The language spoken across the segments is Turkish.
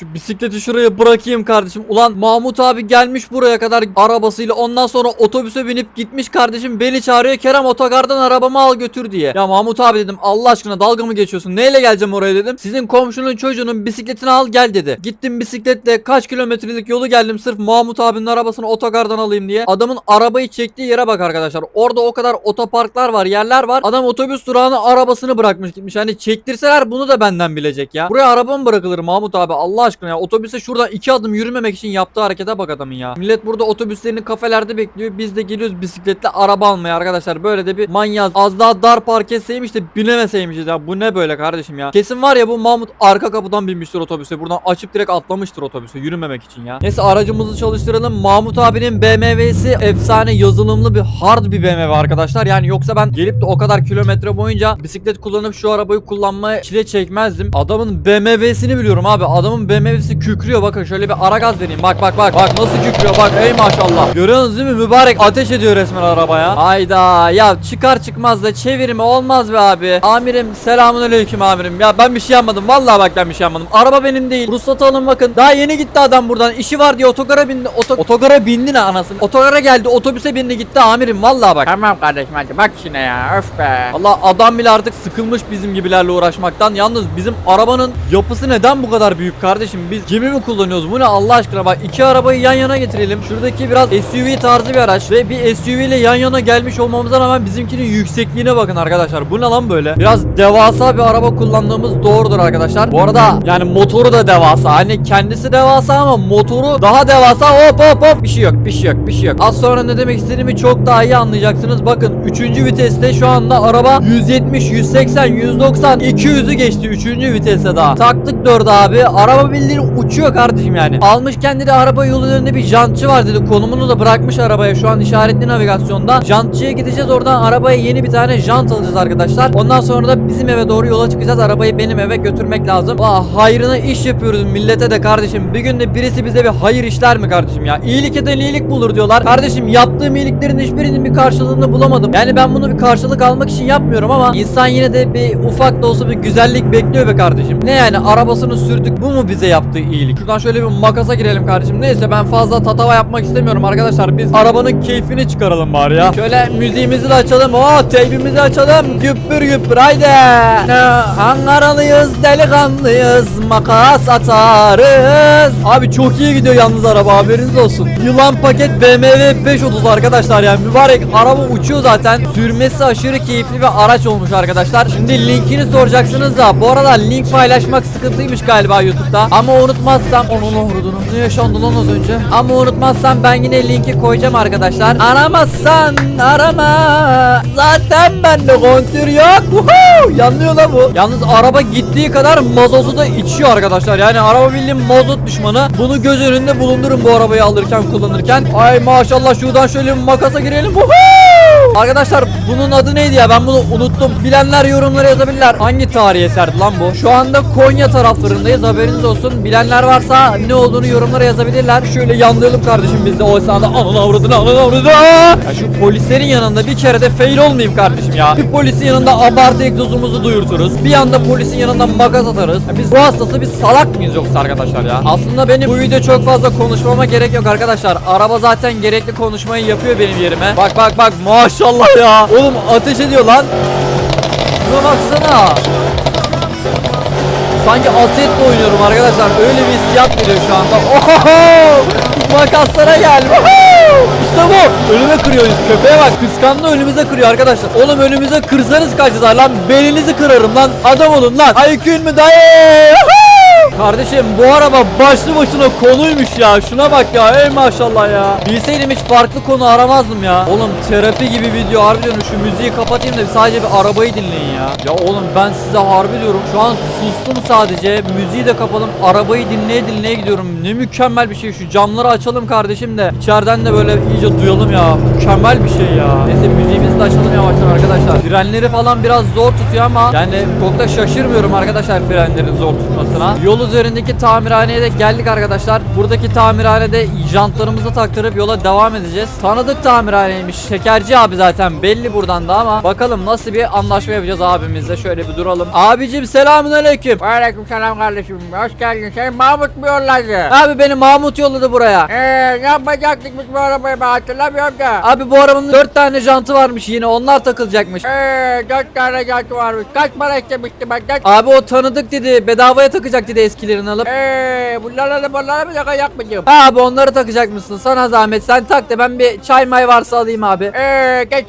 Şu bisikleti şuraya bırakayım kardeşim. Ulan Mahmut abi gelmiş buraya kadar arabasıyla. Ondan sonra otobüse binip gitmiş kardeşim. Beni çağırıyor. Kerem otogardan arabamı al götür diye. Ya Mahmut abi dedim Allah aşkına dalga mı geçiyorsun? Neyle geleceğim oraya dedim. Sizin komşunun çocuğunun bisikletini al gel dedi. Gittim bisikletle kaç kilometrelik yolu geldim sırf Mahmut abinin arabasını otogardan alayım diye. Adamın arabayı çektiği yere bak arkadaşlar. Orada o kadar otoparklar var, yerler var. Adam otobüs durağına arabasını bırakmış gitmiş. Hani çektirseler bunu da benden bilecek ya. Buraya araba mı bırakılır Mahmut abi? Allah aşkına ya. Otobüse şuradan iki adım yürümemek için yaptığı harekete bak adamın ya. Millet burada otobüslerini kafelerde bekliyor. Biz de geliyoruz bisikletle araba almaya arkadaşlar. Böyle de bir manyaz. Az daha dar park etseymiş de binemeseymişiz ya. Bu ne böyle kardeşim ya. Kesin var ya bu Mahmut arka kapıdan binmiştir otobüse. Buradan açıp direkt atlamıştır otobüse yürümemek için ya. Neyse aracımızı çalıştıralım. Mahmut abinin BMW'si efsane yazılımlı bir hard bir BMW arkadaşlar. Yani yoksa ben gelip de o kadar kilometre boyunca bisiklet kullanıp şu arabayı kullanmaya çile çekmezdim. Adamın BMW'sini biliyorum abi. Adamın BMW'si kükrüyor. Bakın şöyle bir ara gaz vereyim. Bak bak bak. Bak nasıl kükrüyor. Bak ey maşallah. Görüyorsunuz değil mi? Mübarek ateş ediyor resmen arabaya. Hayda. Ya çıkar çıkmaz da çevirme olmaz be abi. Amirim selamun aleyküm amirim. Ya ben bir şey yapmadım. Vallahi bak ben bir şey yapmadım. Araba benim değil. Ruhsatı alın bakın. Daha yeni gitti adam buradan. İşi var diye otogara bindi. Oto otogara bindi ne anasını. Otogara geldi. Otobüse bindi gitti amirim. Vallahi bak. Tamam kardeşim hadi bak işine ya öf be. Allah adam bile artık sıkılmış bizim gibilerle uğraşmaktan. Yalnız bizim arabanın yapısı neden bu kadar büyük kardeşim? Biz gemi mi kullanıyoruz? Bu ne Allah aşkına bak iki arabayı yan yana getirelim. Şuradaki biraz SUV tarzı bir araç ve bir SUV ile yan yana gelmiş olmamıza rağmen bizimkinin yüksekliğine bakın arkadaşlar. Bu ne lan böyle? Biraz devasa bir araba kullandığımız doğrudur arkadaşlar. Bu arada yani motoru da devasa. Hani kendisi devasa ama motoru daha devasa. Hop hop hop. Bir şey yok, bir şey yok, bir şey yok. Az sonra ne demek istediğimi çok daha iyi anlayacaksınız. Bakın 3. viteste şu anda araba 170, 180, 190, 200'ü geçti 3. viteste daha. Taktık 4 abi. Araba bildiğin uçuyor kardeşim yani. Almış kendine araba yolu bir jantçı var dedi. Konumunu da bırakmış arabaya. Şu an işaretli navigasyonda. Jantçıya gideceğiz oradan arabaya yeni bir tane jant alacağız arkadaşlar. Ondan sonra da bizim eve doğru yola çıkacağız. Arabayı benim eve götürmek lazım. Aa, hayrına iş yapıyoruz millete de kardeşim. Bir gün de birisi bize bir hayır işler mi kardeşim ya? İyilik eden iyilik bulur diyorlar. Kardeşim yaptığım iyiliklerin hiçbirinin bir karşılığını bulamadım. Yani ben bunu bir karşılık almak için yapmıyorum ama insan yine de bir ufak da olsa bir güzellik bekliyor be kardeşim. Ne yani arabasını sürdük bu mu bize yaptığı iyilik? Şuradan şöyle bir makasa girelim kardeşim. Neyse ben fazla tatava yapmak istemiyorum arkadaşlar. Biz arabanın keyfini çıkaralım bari ya. Şöyle müziğimizi de açalım. Oo teybimizi açalım. Güppür güppür haydi. Ankaralıyız delikanlıyız. Makas atarız. Abi çok iyi gidiyor yalnız araba haberiniz olsun. Yılan paket BMW 530 arkadaşlar yani mübarek araba uçuyor zaten. Sürmesi aşırı keyifli bir araç olmuş arkadaşlar. Şimdi linkini soracaksınız da bu arada link paylaşmak sıkıntıymış galiba YouTube'da. Ama unutmazsam onun uğrudunu. Ne yaşandı lan az önce? Ama unutmazsam ben yine linki koyacağım arkadaşlar. Aramazsan arama. Zaten bende kontür yok. Woohoo! Yanlıyor lan bu. Yalnız araba gittiği kadar mazotu da içiyor arkadaşlar. Yani araba bildiğin mazot düşmanı. Bunu göz önünde bulundurun bu arabayı alırken kullanırken. Ay maşallah şuradan şöyle bir makasa girelim. Woohoo! Arkadaşlar bunun adı neydi ya ben bunu unuttum. Bilenler yorumlara yazabilirler. Hangi tarihi eserdi lan bu? Şu anda Konya taraflarındayız haberiniz olsun. Bilenler varsa ne olduğunu yorumlara yazabilirler. Şöyle yandıralım kardeşim biz de o esnada ananı avradını ananı avradını. Ya şu polislerin yanında bir kere de fail olmayayım kardeşim ya. Bir polisin yanında abartı egzozumuzu duyurturuz. Bir anda polisin yanında makas atarız. Ya biz bu hastası biz salak mıyız yoksa arkadaşlar ya? Aslında benim bu video çok fazla konuşmama gerek yok arkadaşlar. Araba zaten gerekli konuşmayı yapıyor benim yerime. Bak bak bak maşallah ya. Oğlum ateş ediyor lan. Şuna baksana. Sanki Aset'le oynuyorum arkadaşlar. Öyle bir hissiyat veriyor şu anda. Oho! Makaslara gel. İşte bu. Önüme kırıyor köpeğe bak. Kıskandı önümüze kırıyor arkadaşlar. Oğlum önümüze kırsanız kaçlar lan. Belinizi kırarım lan. Adam olun lan. Aykün mü dayı? Kardeşim bu araba başlı başına konuymuş ya. Şuna bak ya. Ey maşallah ya. Bilseydim hiç farklı konu aramazdım ya. Oğlum terapi gibi video harbi diyorum. Şu müziği kapatayım da sadece bir arabayı dinleyin ya. Ya oğlum ben size harbi diyorum. Şu an sustum sadece. Müziği de kapalım. Arabayı dinleye dinleye gidiyorum. Ne mükemmel bir şey. Şu camları açalım kardeşim de. İçeriden de böyle iyice duyalım ya. Mükemmel bir şey ya. Neyse müziğimizi de açalım yavaştan arkadaşlar. Frenleri falan biraz zor tutuyor ama yani çok da şaşırmıyorum arkadaşlar frenlerin zor tutmasına. Yol üzerindeki tamirhaneye de geldik arkadaşlar. Buradaki tamirhanede jantlarımızı taktırıp yola devam edeceğiz. Tanıdık tamirhaneymiş. Şekerci abi zaten belli buradan da ama bakalım nasıl bir anlaşma yapacağız abimizle. Şöyle bir duralım. Abicim selamünaleyküm. Aleyküm selam kardeşim. Hoş geldin. Sen Mahmut mu yolladı? Abi beni Mahmut yolladı buraya. Eee ne yapacaktık biz bu arabayı ben hatırlamıyorum da. Abi bu arabanın 4 tane jantı varmış yine onlar takılacakmış. Eee dört tane jantı varmış. Kaç para istemişti benden? Abi o tanıdık dedi bedavaya takacak dedi eskilerini alıp. Eee bunlarla da bir dakika yapmayacağım. Ha abi onları takacak mısın? Sana zahmet sen tak da ben bir çay may varsa alayım abi. Eee geç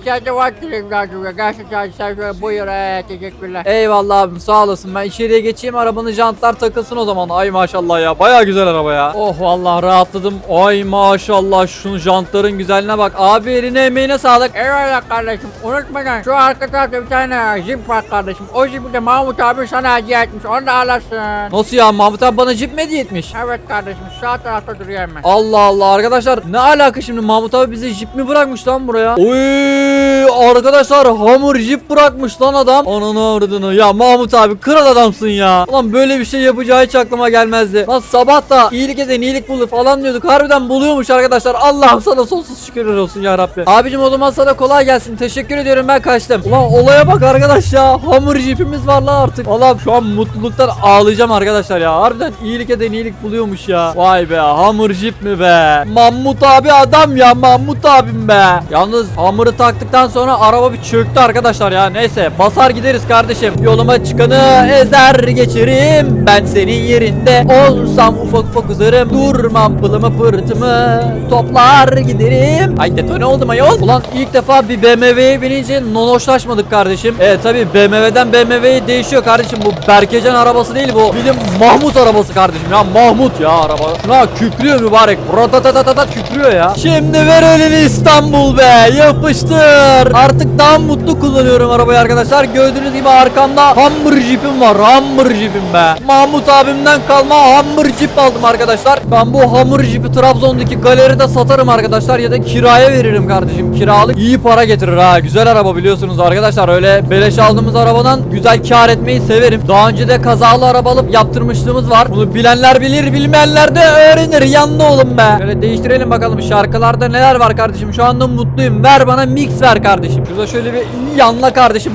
sonra. Gelsin sen sen şöyle buyur eee teşekkürler. Eyvallah abim sağ olasın ben içeriye geçeyim arabanın jantlar takılsın o zaman. Ay maşallah ya baya güzel araba ya. Oh vallahi rahatladım. Ay maşallah şunun jantların güzelliğine bak. Abi eline emeğine sağlık. Eyvallah kardeşim. Unutmadan şu arka tarafta bir tane jip var kardeşim. O jipi de Mahmut abi sana hediye etmiş. Onu da alırsın. Nasıl ya Mahmut abi bana cip mi hediye etmiş? Evet kardeşim sağ tarafta duruyor hemen. Allah Allah arkadaşlar ne alaka şimdi Mahmut abi bize jip mi bırakmış lan buraya? Oy arkadaşlar hamur jip bırakmış lan adam. Ananı avradını ya Mahmut abi kral adamsın ya. Ulan böyle bir şey yapacağı hiç aklıma gelmezdi. Lan sabah da iyilik eden iyilik bulur falan diyorduk. Harbiden buluyormuş arkadaşlar. Allah'ım sana sonsuz şükürler olsun ya Rabbi. Abicim o zaman sana kolay gelsin. Teşekkür ediyorum ben kaçtım. Ulan olaya bak arkadaş ya. Hamur jipimiz var lan artık. Allah'ım şu an mutluluktan ağlayacağım arkadaşlar ya. Harbiden iyilik eden iyilik buluyormuş ya. Vay be hamur jip mi be? Mahmut abi adam ya Mahmut abim be. Yalnız hamuru taktıktan sonra araba bir çöktü arkadaşlar ya. Neyse basar gideriz kardeşim. Yoluma çıkanı ezer geçerim. Ben senin yerinde olsam ufak ufak uzarım. Durmam pılımı pırtımı toplar giderim. Ay detone oldum ayol. Ulan ilk defa bir BMW'ye binince nonoşlaşmadık kardeşim. Evet tabi BMW'den BMW'ye değişiyor kardeşim. Bu Berkecan arabası değil bu. Bizim Mahmut arabası kardeşim ya. Mahmut ya araba. Şuna kükrüyor mübarek. Ratatatatata kükrüyor ya. Şimdi ver elini İstanbul be. Yapıştır. Artık daha mutlu kullanıyorum arabayı arkadaşlar. Gördüğünüz gibi arkamda Hummer Jeep'im var. Hummer Jeep'im be. Mahmut abimden kalma Hummer Jeep aldım arkadaşlar. Ben bu Hummer Jeep'i Trabzon'daki galeride satarım arkadaşlar ya da kiraya veririm kardeşim. Kiralık iyi para getirir ha. Güzel araba biliyorsunuz arkadaşlar. Öyle beleş aldığımız arabadan güzel kar etmeyi severim. Daha önce de kazalı araba alıp yaptırmışlığımız var. Bunu bilenler bilir, bilmeyenler de öğrenir. Yanlı olun be. Şöyle değiştirelim bakalım şarkılarda neler var kardeşim. Şu anda mutluyum. Ver bana mix ver kardeşim. Şurada şöyle bir yanla kardeşim.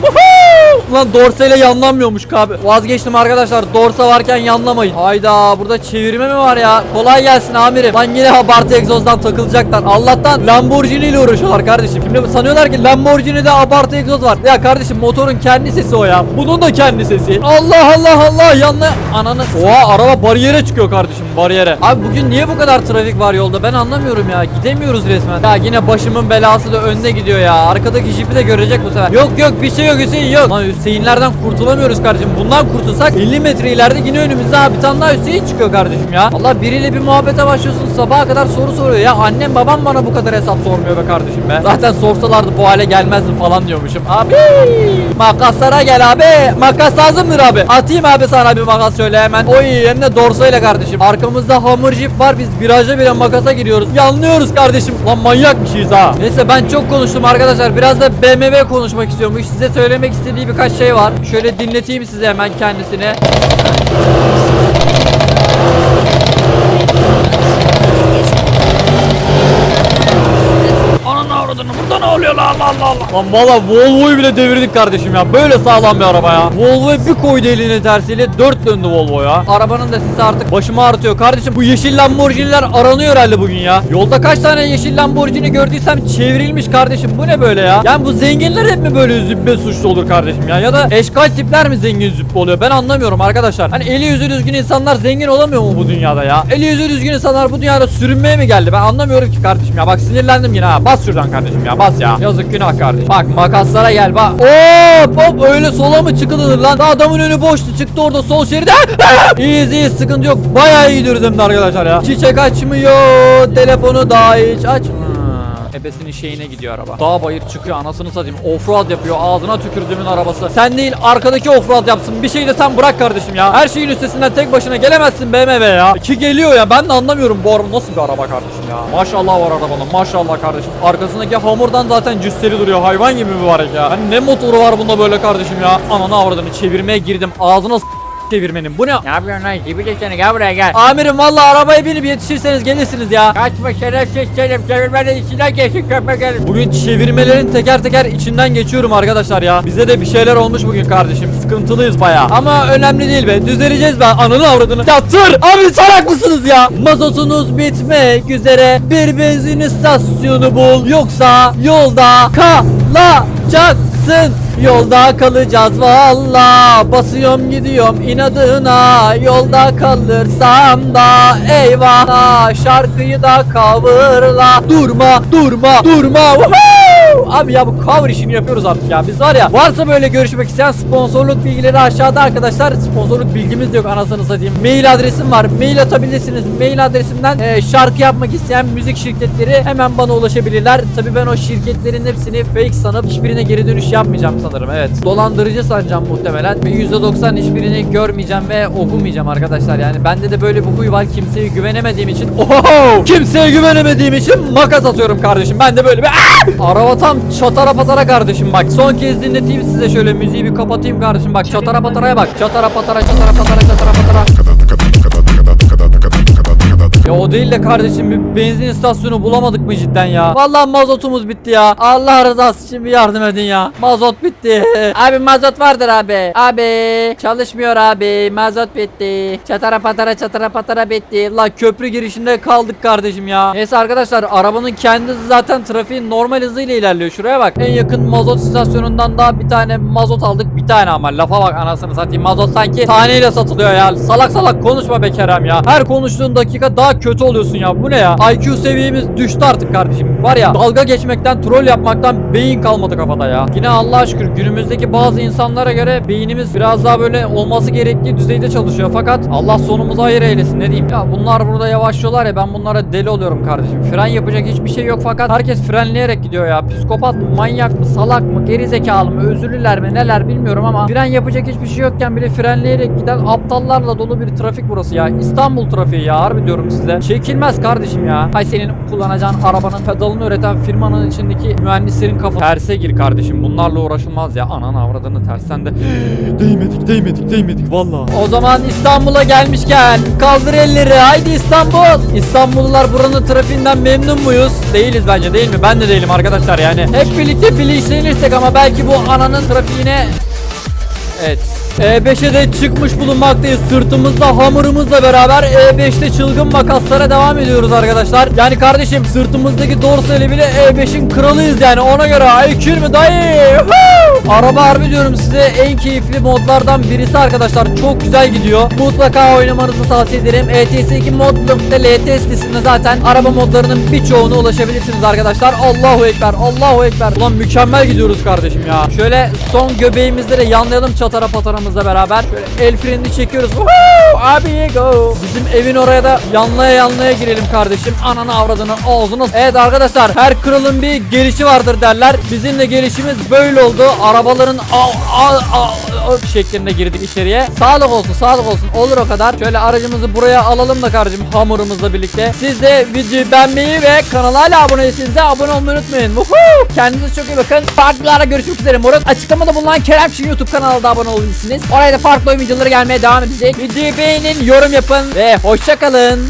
Ulan dorsa ile yanlanmıyormuş abi. Vazgeçtim arkadaşlar. Dorsa varken yanlamayın. Hayda burada çevirme mi var ya? Kolay gelsin amirim. Lan yine abartı egzozdan takılacaklar. Allah'tan Lamborghini ile uğraşıyorlar kardeşim. Şimdi sanıyorlar ki Lamborghini'de abartı egzoz var. Ya kardeşim motorun kendi sesi o ya. Bunun da kendi sesi. Allah Allah Allah yanına. Ananı. Oha araba bariyere çıkıyor kardeşim bariyere. Abi bugün niye bu kadar trafik var yolda? Ben anlamıyorum ya. Gidemiyoruz resmen. Ya yine başımın belası da önde gidiyor ya. Arkadaki jipi de görecek bu sefer. Yok yok bir şey yok Hüseyin yok. Lan Hüseyinlerden kurtulamıyoruz kardeşim. Bundan kurtulsak 50 metre ileride yine önümüzde ha bir tane daha Hüseyin çıkıyor kardeşim ya. Allah biriyle bir muhabbete başlıyorsun sabaha kadar soru soruyor ya. Annem babam bana bu kadar hesap sormuyor kardeşim be. Zaten sorsalardı bu hale gelmezdim falan diyormuşum. Abi makaslara gel abi. Makas lazımdır abi. Atayım abi sana bir makas şöyle hemen. Oy yerine dorsayla kardeşim. Arkamızda hamur jip var. Biz virajda bile makasa giriyoruz. Yanlıyoruz kardeşim. Lan manyak bir şeyiz ha. Neyse ben çok konuştum arkadaşlar. Biraz da BMW konuşmak istiyormuş. Size söylemek istediği birkaç şey var. Şöyle dinleteyim size hemen kendisine. Ananı avradını burada ne oluyor la Allah Allah. Lan valla Volvo'yu bile devirdik kardeşim ya. Böyle sağlam bir araba ya. Volvo'yu bir koydu eline tersiyle döndü Volvo ya. Arabanın da sesi artık başımı ağrıtıyor. Kardeşim bu yeşil Lamborghini'ler aranıyor herhalde bugün ya. Yolda kaç tane yeşil Lamborghini gördüysem çevrilmiş kardeşim. Bu ne böyle ya? Yani bu zenginler hep mi böyle züppe suçlu olur kardeşim ya? Ya da eşkal tipler mi zengin züppe oluyor? Ben anlamıyorum arkadaşlar. Hani eli yüzü düzgün insanlar zengin olamıyor mu bu dünyada ya? Eli yüzü düzgün insanlar bu dünyada sürünmeye mi geldi? Ben anlamıyorum ki kardeşim ya. Bak sinirlendim yine ha. Bas şuradan kardeşim ya. Bas ya. Yazık günah kardeşim. Bak makaslara gel bak. Hop hop öyle sola mı çıkılır lan? Adamın önü boştu. Çıktı orada sol şeride. İyiyiz sıkıntı yok. Bayağı iyi gidiyoruz hem arkadaşlar ya. Çiçek açmıyor. Telefonu daha hiç aç. Ebesinin şeyine gidiyor araba. Dağ bayır çıkıyor anasını satayım. Offroad yapıyor ağzına tükürdüğümün arabası. Sen değil arkadaki offroad yapsın. Bir şeyi de sen bırak kardeşim ya. Her şeyin üstesinden tek başına gelemezsin BMW ya. Ki geliyor ya ben de anlamıyorum bu araba nasıl bir araba kardeşim ya. Maşallah var arabanın maşallah kardeşim. Arkasındaki hamurdan zaten cüsseli duruyor hayvan gibi mübarek ya. Hani ne motoru var bunda böyle kardeşim ya. Ananı avradını çevirmeye girdim ağzına s- çevirmenin. Bu ne? Ne yapıyorsun lan? Gibi seni gel buraya gel. Amirim valla arabaya binip yetişirseniz gelirsiniz ya. Kaçma şerefsiz senin çevirmeden içinden geçin köpek herif. Bugün çevirmelerin teker teker içinden geçiyorum arkadaşlar ya. Bize de bir şeyler olmuş bugün kardeşim. Sıkıntılıyız baya. Ama önemli değil be. Düzeleceğiz be. Ananı avradını. Ya tır! Abi salak mısınız ya? Mazotunuz bitmek üzere. Bir benzin istasyonu bul. Yoksa yolda kalacaksın. Yolda kalacağız valla Basıyorum gidiyorum. İnadına Yolda kalırsam da eyvah. Şarkıyı da coverla. Durma durma durma. Woohoo! Abi ya bu cover işini yapıyoruz artık ya. Biz var ya varsa böyle görüşmek isteyen sponsorluk bilgileri aşağıda arkadaşlar. Sponsorluk bilgimiz de yok anasını satayım. Mail adresim var. Mail atabilirsiniz. Mail adresimden e, şarkı yapmak isteyen müzik şirketleri hemen bana ulaşabilirler. Tabi ben o şirketlerin hepsini fake sanıp hiçbirine geri dönüş yapmayacağım sanırım evet. Dolandırıcı sanacağım muhtemelen. Ve %90 hiçbirini görmeyeceğim ve okumayacağım arkadaşlar. Yani bende de böyle bir huy var. Kimseye güvenemediğim için Oho! Kimseye güvenemediğim için makas atıyorum kardeşim. Ben de böyle bir! Araba tam çatara patara kardeşim bak Son kez dinleteyim size şöyle müziği bir kapatayım kardeşim bak Çatara pataraya bak Çatara patara çatara patara çatara patara ya o değil de kardeşim bir benzin istasyonu bulamadık mı cidden ya? Vallahi mazotumuz bitti ya. Allah rızası için bir yardım edin ya. Mazot bitti. Abi mazot vardır abi. Abi çalışmıyor abi. Mazot bitti. Çatara patara çatara patara bitti. La köprü girişinde kaldık kardeşim ya. Neyse arkadaşlar arabanın kendi hızı zaten trafiğin normal hızıyla ilerliyor. Şuraya bak. En yakın mazot istasyonundan da bir tane mazot aldık. Bir tane ama lafa bak anasını satayım. Mazot sanki taneyle satılıyor ya. Salak salak konuşma be Kerem ya. Her konuştuğun dakika daha kötü oluyorsun ya. Bu ne ya? IQ seviyemiz düştü artık kardeşim. Var ya dalga geçmekten, troll yapmaktan beyin kalmadı kafada ya. Yine Allah'a şükür günümüzdeki bazı insanlara göre beynimiz biraz daha böyle olması gerektiği düzeyde çalışıyor. Fakat Allah sonumuzu hayır eylesin ne diyeyim. Ya bunlar burada yavaşlıyorlar ya ben bunlara deli oluyorum kardeşim. Fren yapacak hiçbir şey yok fakat herkes frenleyerek gidiyor ya. Psikopat mı, manyak mı, salak mı, gerizekalı mı, özürlüler mi neler bilmiyorum ama fren yapacak hiçbir şey yokken bile frenleyerek giden aptallarla dolu bir trafik burası ya. İstanbul trafiği ya harbi diyorum size. Çekilmez kardeşim ya. Hay senin kullanacağın arabanın pedalını üreten firmanın içindeki mühendislerin kafası terse gir kardeşim. Bunlarla uğraşılmaz ya. Anan avradını tersten de değmedik değmedik değmedik valla. O zaman İstanbul'a gelmişken kaldır elleri haydi İstanbul. İstanbullular buranın trafiğinden memnun muyuz? Değiliz bence değil mi? Ben de değilim arkadaşlar yani. Hep birlikte bilinçlenirsek ama belki bu ananın trafiğine Evet. E5'e de çıkmış bulunmaktayız. Sırtımızda hamurumuzla beraber E5'te çılgın makaslara devam ediyoruz arkadaşlar. Yani kardeşim sırtımızdaki dorsali bile E5'in kralıyız yani ona göre IQ mi dayı? Araba harbi diyorum size en keyifli modlardan birisi arkadaşlar. Çok güzel gidiyor. Mutlaka oynamanızı tavsiye ederim. ETS2 mod.lt sitesinde zaten araba modlarının birçoğuna ulaşabilirsiniz arkadaşlar. Allahu Ekber, Allahu Ekber. Ulan mükemmel gidiyoruz kardeşim ya. Şöyle son göbeğimizde de yanlayalım çatara pataramızla beraber. Şöyle el frenini çekiyoruz. Woohoo! Abi go. Bizim evin oraya da yanlaya yanlaya girelim kardeşim. Ananı avradını ağzını. Evet arkadaşlar her kralın bir gelişi vardır derler. Bizim de gelişimiz böyle oldu. Arabaların al al al al şeklinde girdik içeriye. Sağlık olsun sağlık olsun. Olur o kadar. Şöyle aracımızı buraya alalım da kardeşim hamurumuzla birlikte. Siz de videoyu beğenmeyi ve kanala hala abone değilseniz de abone olmayı unutmayın. Woohoo! Kendinize çok iyi bakın. Farklılara görüşmek üzere moruk. Açıklamada bulunan Kerem Şin YouTube kanalına da abone olabilirsiniz. Oraya da farklı oyun videoları gelmeye devam edecek. Videoyu beğenin, yorum yapın ve hoşçakalın.